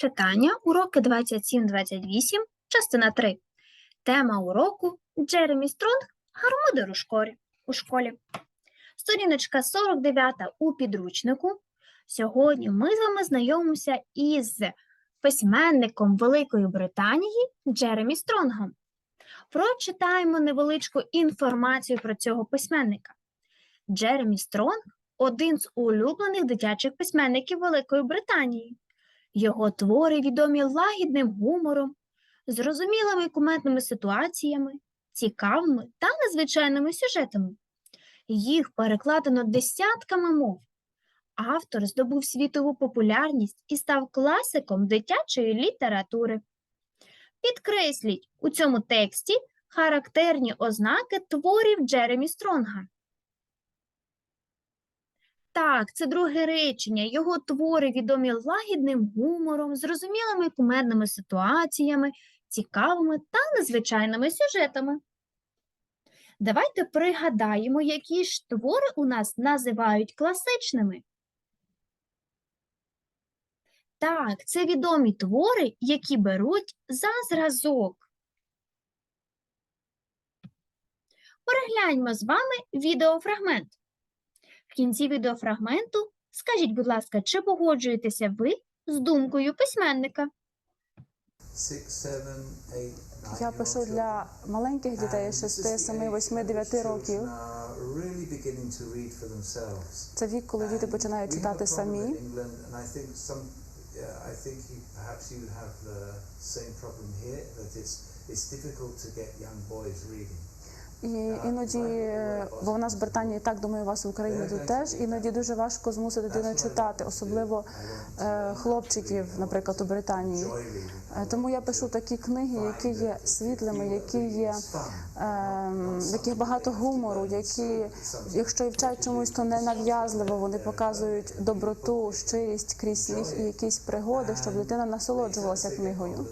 Читання, уроки 27-28, частина 3. Тема уроку Джеремі Стронг Гармидер у школі. у школі. Сторіночка 49 у підручнику. Сьогодні ми з вами знайомимося із письменником Великої Британії Джеремі Стронгом. Прочитаємо невеличку інформацію про цього письменника. Джеремі Стронг один з улюблених дитячих письменників Великої Британії. Його твори відомі лагідним гумором, зрозумілими кумедними ситуаціями, цікавими та незвичайними сюжетами. Їх перекладено десятками мов. Автор здобув світову популярність і став класиком дитячої літератури. Підкресліть у цьому тексті характерні ознаки творів Джеремі Стронга. Так, це друге речення. Його твори відомі лагідним гумором, зрозумілими кумедними ситуаціями, цікавими та незвичайними сюжетами. Давайте пригадаємо, які ж твори у нас називають класичними. Так, це відомі твори, які беруть за зразок. Перегляньмо з вами відеофрагмент. Кінці відеофрагменту скажіть, будь ласка, чи погоджуєтеся ви з думкою письменника? Я пишу для маленьких дітей 6, 7, 8, 9 років. Це вік, коли діти починають читати самі. I think you, perhaps you would have the same problem here that it's it's difficult to get young boys reading. І іноді, е, бо в нас в Британії так думаю, у вас в Україні тут теж. Іноді дуже важко змусити дитину читати, особливо е, хлопчиків, наприклад, у Британії. Е, Тому я пишу такі книги, які є світлими, які є в яких багато гумору, які, якщо і вчать чомусь, то не нав'язливо. Вони показують доброту, щирість крізь сміх і якісь пригоди, щоб дитина насолоджувалася книгою.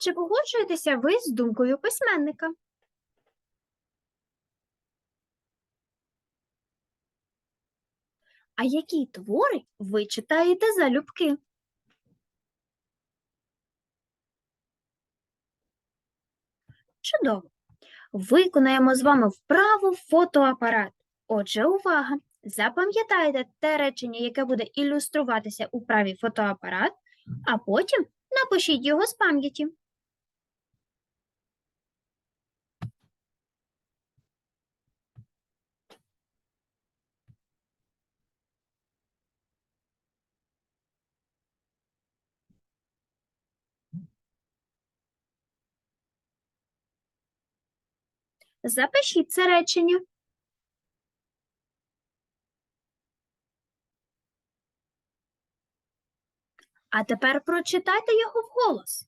Чи погоджуєтеся ви з думкою письменника? А які твори ви читаєте залюбки? Чудово! Виконаємо з вами вправу фотоапарат. Отже, увага! Запам'ятайте те речення, яке буде ілюструватися у праві фотоапарат, а потім напишіть його з пам'яті. Запишіть це речення. А тепер прочитайте його вголос.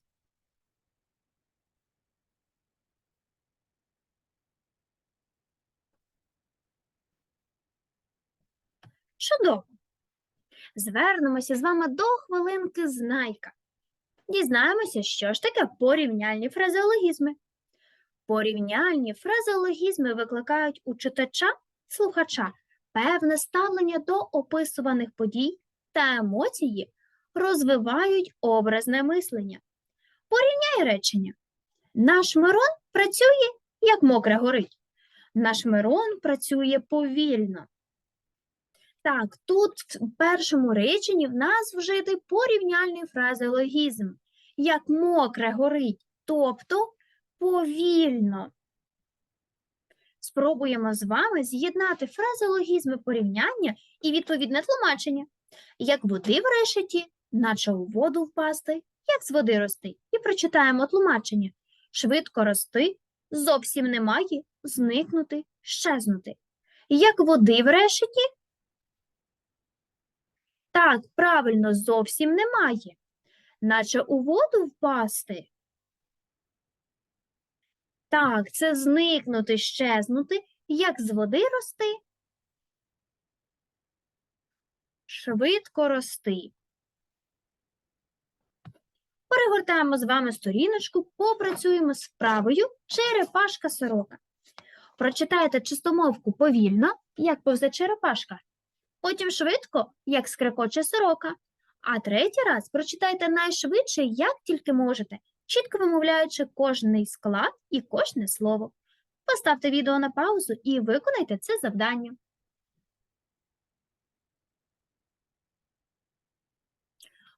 Чудово. Звернемося з вами до хвилинки знайка. Дізнаємося, що ж таке порівняльні фразеологізми. Порівняльні фразеологізми викликають у читача, слухача певне ставлення до описуваних подій та емоції, розвивають образне мислення. Порівняй речення. Наш Мирон працює, як мокре горить. Наш Мирон працює повільно. Так, тут в першому реченні в нас вжитий порівняльний фразеологізм, як мокре горить, тобто повільно. Спробуємо з вами з'єднати фразеологізми порівняння і відповідне тлумачення. Як води в решеті, наче у воду впасти, як з води рости. І прочитаємо тлумачення. Швидко рости, зовсім немає, зникнути, щезнути. Як води в решеті? Так, правильно, зовсім немає. Наче у воду впасти. Так, це зникнути, щезнути, як з води рости. Швидко рости. Перегортаємо з вами сторіночку, попрацюємо з вправою черепашка сорока. Прочитайте чистомовку повільно, як повзе черепашка. потім швидко, як скрекоче сорока, а третій раз прочитайте найшвидше, як тільки можете, чітко вимовляючи кожний склад і кожне слово. Поставте відео на паузу і виконайте це завдання.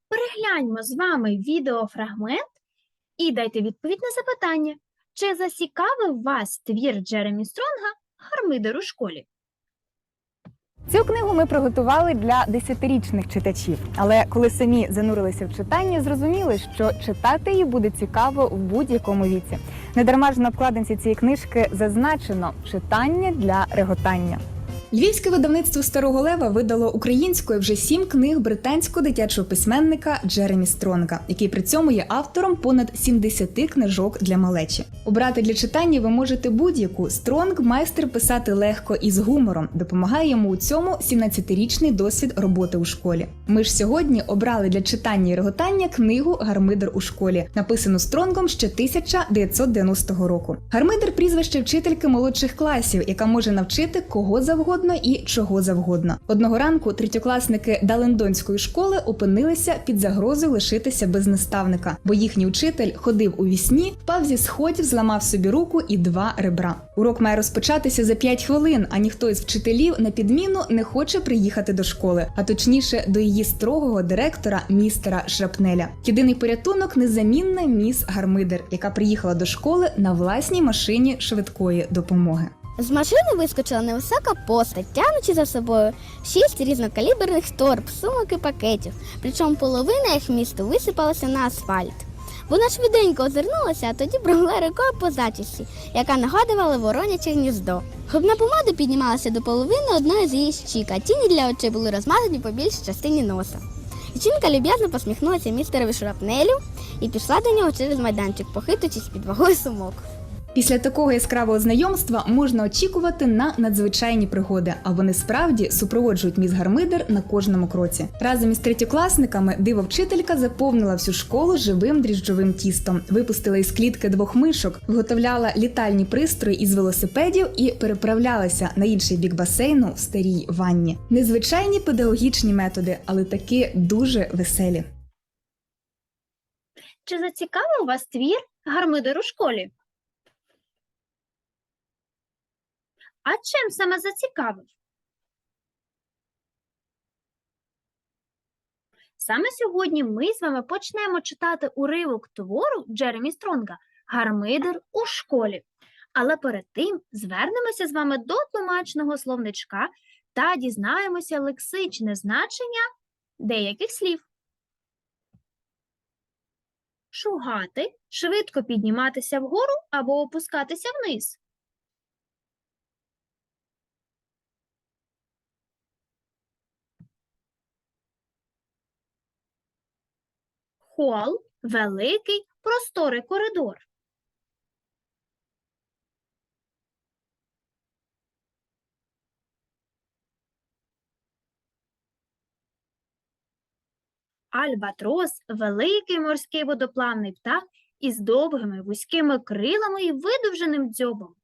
Перегляньмо з вами відеофрагмент і дайте відповідь на запитання, чи зацікавив вас твір Джеремі Стронга «Гармидер у школі? Цю книгу ми приготували для десятирічних читачів, але коли самі занурилися в читання, зрозуміли, що читати її буде цікаво в будь-якому віці. Недарма ж на обкладинці цієї книжки зазначено читання для реготання. Львівське видавництво Старого Лева видало українською вже сім книг британського дитячого письменника Джеремі Стронга, який при цьому є автором понад 70 книжок для малечі. Обрати для читання ви можете будь-яку. Стронг майстер писати легко і з гумором. Допомагає йому у цьому 17-річний досвід роботи у школі. Ми ж сьогодні обрали для читання і реготання книгу Гармидер у школі, написану Стронгом ще 1990 року. Гармидер прізвище вчительки молодших класів, яка може навчити кого завгодно і чого завгодно. Одного ранку третьокласники Далендонської школи опинилися під загрозою лишитися без наставника, бо їхній учитель ходив у вісні, впав зі сходів, зламав собі руку і два ребра. Урок має розпочатися за 5 хвилин, а ніхто із вчителів на підміну не хоче приїхати до школи, а точніше до її строгого директора містера Шрапнеля. Єдиний порятунок незамінна міс Гармидер, яка приїхала до школи на власній машині швидкої допомоги. З машини вискочила невисока постать, тягнучи за собою шість різнокаліберних торб, сумок і пакетів, причому половина їх місту висипалася на асфальт. Вона швиденько озирнулася, а тоді провела рукою по зачісті, яка нагадувала вороняче гніздо. Губна помада піднімалася до половини одної з її щік, а тіні для очей були розмазані по більшій частині носа. Жінка люб'язно посміхнулася містерові шрапнелю і пішла до нього через майданчик, похитуючись під вагою сумок. Після такого яскравого знайомства можна очікувати на надзвичайні пригоди, а вони справді супроводжують міс Гармидер на кожному кроці. Разом із третьокласниками дивовчителька заповнила всю школу живим дріжджовим тістом, випустила із клітки двох мишок, виготовляла літальні пристрої із велосипедів і переправлялася на інший бік басейну в старій ванні. Незвичайні педагогічні методи, але таки дуже веселі. Чи зацікавив вас твір «Гармидер у школі? А чим саме зацікавив? Саме сьогодні ми з вами почнемо читати уривок твору Джеремі Стронга «Гармидер у школі». Але перед тим звернемося з вами до тлумачного словничка та дізнаємося лексичне значення деяких слів. Шугати – швидко підніматися вгору або опускатися вниз. Хол – великий, просторий коридор. Альбатрос – великий морський водоплавний птах із довгими вузькими крилами і видовженим дзьобом.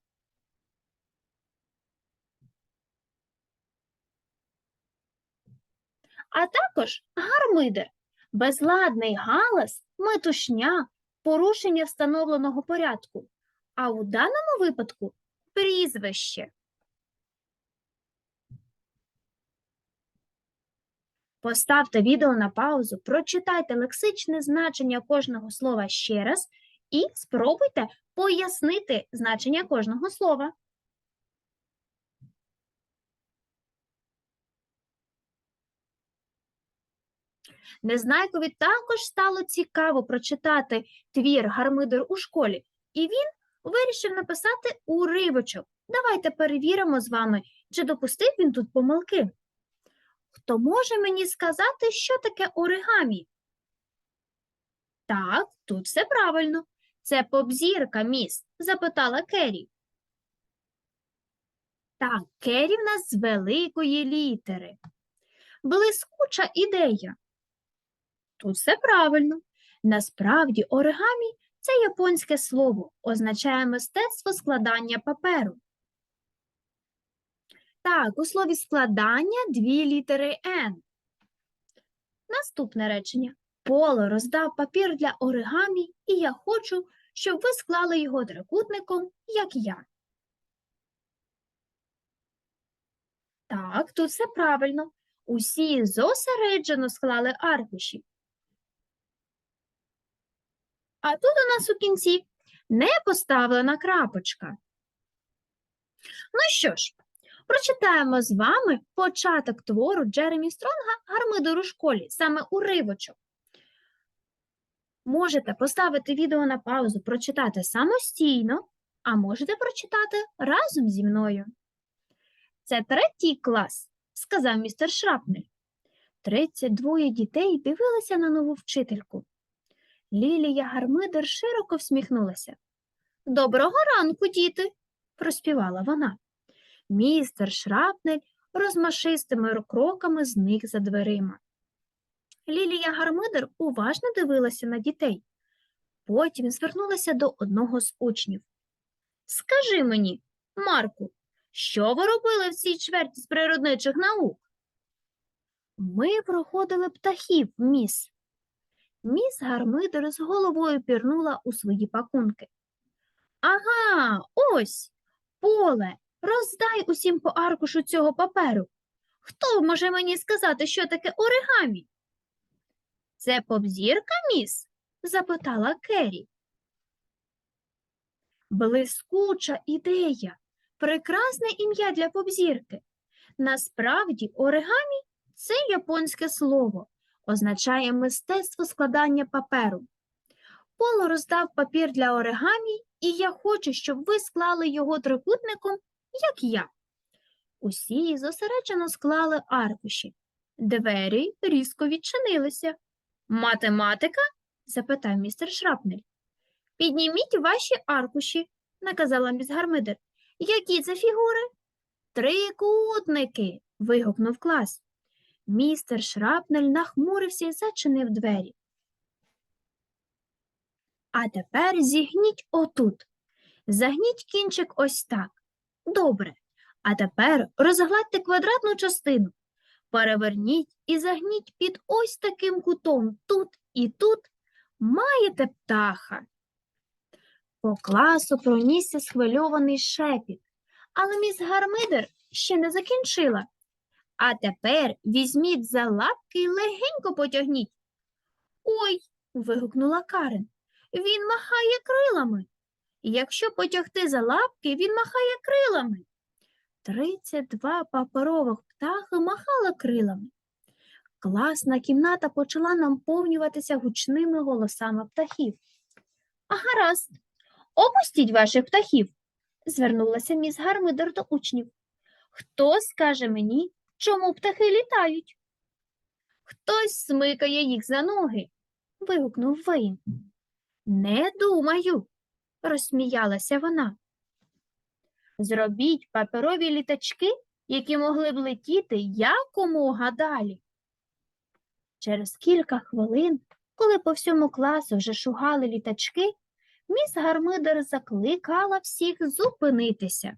А також гармидер – безладний галас, метушня, порушення встановленого порядку, а у даному випадку – прізвище. Поставте відео на паузу, прочитайте лексичне значення кожного слова ще раз і спробуйте пояснити значення кожного слова. Незнайкові також стало цікаво прочитати твір Гармидер у школі, і він вирішив написати уривочок. Давайте перевіримо з вами, чи допустив він тут помилки. Хто може мені сказати, що таке оригамі? Так, тут все правильно. Це попзірка, міс, запитала Керрі. Так, Керрі в нас з великої літери. Блискуча ідея. Тут все правильно. Насправді оригамі – це японське слово, означає мистецтво складання паперу. Так, у слові складання дві літери Н. Наступне речення. Поло роздав папір для оригамі, і я хочу, щоб ви склали його трикутником, як я. Так, тут все правильно. Усі зосереджено склали аркуші. А тут у нас у кінці не поставлена крапочка. Ну що ж, прочитаємо з вами початок твору Джеремі Стронга Гармидер у школі, саме уривочок. Можете поставити відео на паузу, прочитати самостійно, а можете прочитати разом зі мною. Це третій клас, сказав містер Шрапнель. Тридцять двоє дітей дивилися на нову вчительку. Лілія Гармидер широко всміхнулася. Доброго ранку, діти, проспівала вона. Містер Шрапнель розмашистими кроками зник за дверима. Лілія Гармидер уважно дивилася на дітей. Потім звернулася до одного з учнів. Скажи мені, Марку, що ви робили в цій чверті з природничих наук? Ми проходили птахів, міс. Міс Гармидер з головою пірнула у свої пакунки. Ага, ось, поле, роздай усім по аркушу цього паперу. Хто може мені сказати, що таке оригамі? Це побзірка, міс? запитала Керрі. Блискуча ідея, прекрасне ім'я для побзірки. Насправді, оригамі це японське слово, означає мистецтво складання паперу. Поло роздав папір для оригамі, і я хочу, щоб ви склали його трикутником, як я. Усі зосереджено склали аркуші. Двері різко відчинилися. Математика? запитав містер Шрапнель. Підніміть ваші аркуші, наказала міс Гармидер. Які це фігури? Трикутники. вигукнув клас. Містер Шрапнель нахмурився і зачинив двері. А тепер зігніть отут. Загніть кінчик ось так. Добре. А тепер розгладьте квадратну частину. Переверніть і загніть під ось таким кутом тут і тут. Маєте птаха. По класу пронісся схвильований шепіт, але міс Гармидер ще не закінчила. А тепер візьміть за лапки і легенько потягніть. Ой, вигукнула Карен. Він махає крилами. Якщо потягти за лапки, він махає крилами. Тридцять два паперових птахи махали крилами. Класна кімната почала наповнюватися гучними голосами птахів. А гаразд, опустіть ваших птахів, звернулася міс Гармидер до учнів. Хто скаже мені, чому птахи літають? Хтось смикає їх за ноги, вигукнув Вейн. Не думаю, розсміялася вона. Зробіть паперові літачки, які могли б летіти якомога далі. Через кілька хвилин, коли по всьому класу вже шугали літачки, міс Гармидер закликала всіх зупинитися.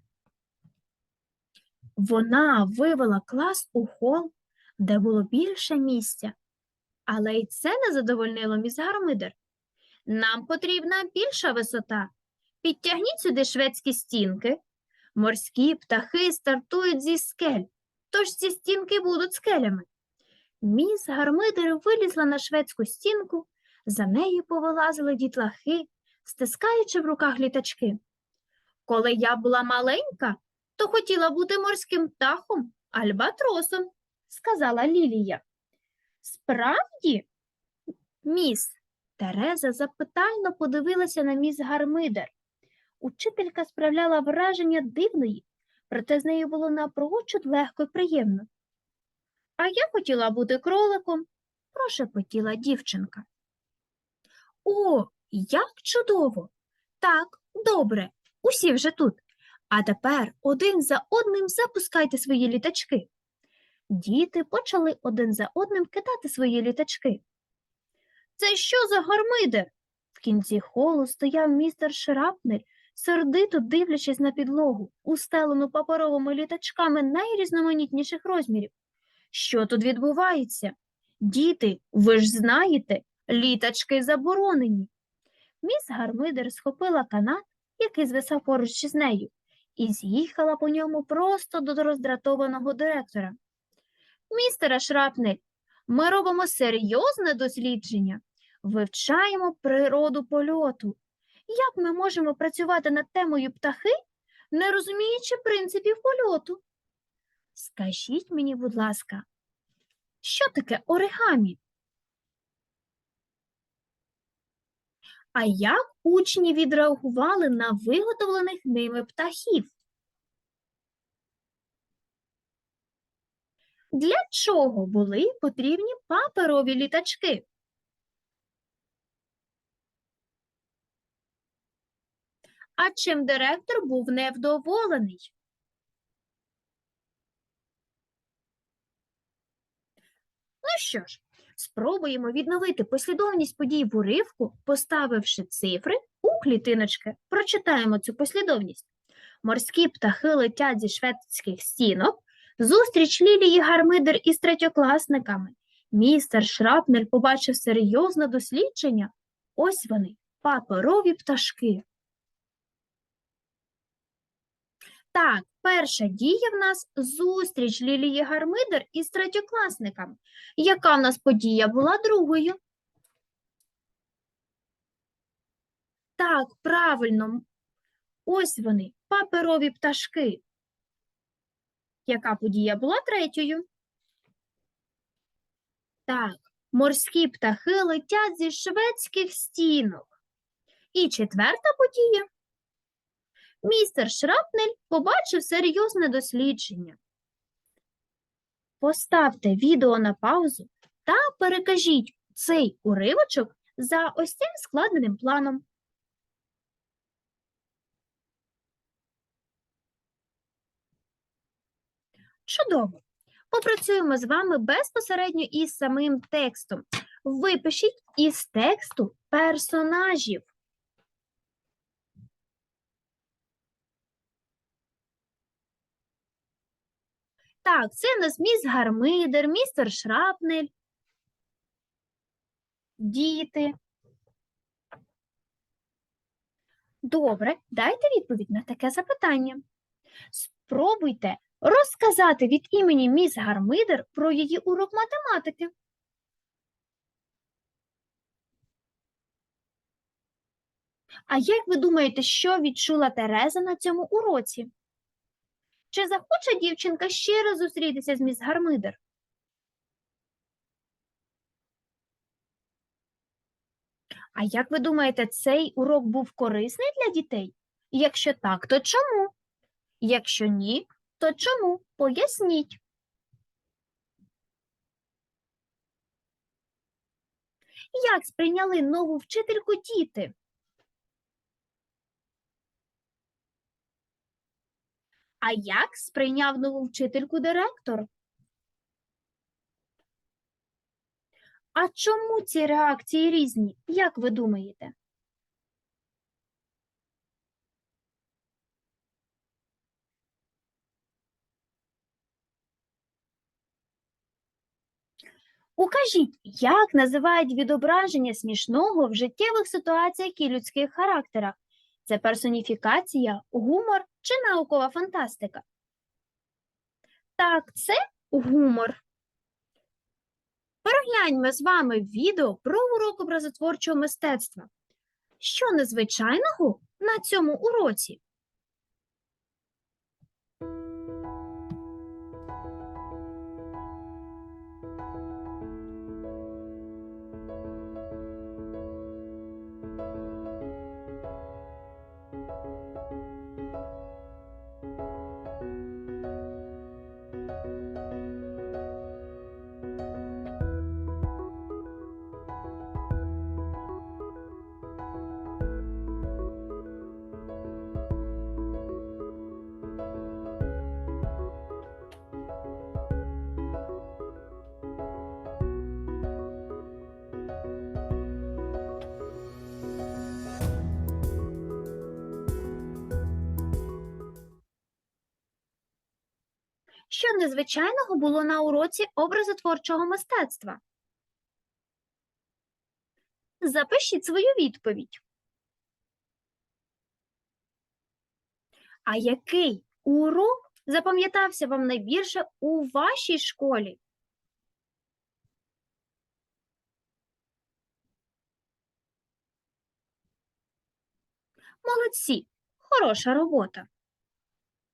Вона вивела клас у хол, де було більше місця. Але й це не задовольнило міс Гармидер. Нам потрібна більша висота. Підтягніть сюди шведські стінки. Морські птахи стартують зі скель, тож ці стінки будуть скелями. Міс Гармидер вилізла на шведську стінку, за нею повилазили дітлахи, стискаючи в руках літачки. Коли я була маленька, то хотіла бути морським птахом, альбатросом, сказала Лілія. Справді, міс, Тереза запитально подивилася на міс Гармидер. Учителька справляла враження дивної, проте з нею було напрочуд легко і приємно. А я хотіла бути кроликом, прошепотіла дівчинка. О, як чудово! Так, добре, усі вже тут. А тепер один за одним запускайте свої літачки. Діти почали один за одним кидати свої літачки. Це що за гармидер? В кінці холу стояв містер Шрапнель сердито дивлячись на підлогу, устелену паперовими літачками найрізноманітніших розмірів. Що тут відбувається? Діти, ви ж знаєте, літачки заборонені. Міс Гармидер схопила канат, який звисав поруч із нею, і з'їхала по ньому просто до роздратованого директора. Містере Шрапнель, ми робимо серйозне дослідження, вивчаємо природу польоту. Як ми можемо працювати над темою птахи, не розуміючи принципів польоту? Скажіть мені, будь ласка, що таке оригамі? А як учні відреагували на виготовлених ними птахів? Для чого були потрібні паперові літачки? А чим директор був невдоволений? Ну що ж, спробуємо відновити послідовність подій в уривку, поставивши цифри у клітиночки. Прочитаємо цю послідовність. Морські птахи летять зі шведських стінок, зустріч Лілії Гармидер із третьокласниками. Містер Шрапнель побачив серйозне дослідження. Ось вони, паперові пташки. Так, перша дія в нас зустріч Лілії Гармидер із третьокласниками. Яка в нас подія була другою? Так, правильно. Ось вони, паперові пташки. Яка подія була третьою? Так, морські птахи летять зі шведських стінок. І четверта подія. Містер Шрапнель побачив серйозне дослідження. Поставте відео на паузу та перекажіть цей уривочок за ось цим складеним планом. Чудово! Попрацюємо з вами безпосередньо із самим текстом. Випишіть із тексту персонажів. Так, це в нас міс Гармидер, містер Шрапнель, діти. Добре, дайте відповідь на таке запитання. Спробуйте розказати від імені міс Гармидер про її урок математики. А як ви думаєте, що відчула Тереза на цьому уроці? Чи захоче дівчинка ще раз зустрітися з міс Гармидер? А як ви думаєте, цей урок був корисний для дітей? Якщо так, то чому? Якщо ні, то чому? Поясніть. Як сприйняли нову вчительку діти? А як сприйняв нову вчительку директор? А чому ці реакції різні? Як ви думаєте? Укажіть, як називають відображення смішного в життєвих ситуаціях і людських характерах? Це персоніфікація, гумор чи наукова фантастика? Так, це гумор. Перегляньмо з вами відео про урок образотворчого мистецтва. Що незвичайного на цьому уроці? Незвичайного було на уроці образотворчого мистецтва? Запишіть свою відповідь. А який урок запам'ятався вам найбільше у вашій школі? Молодці! Хороша робота.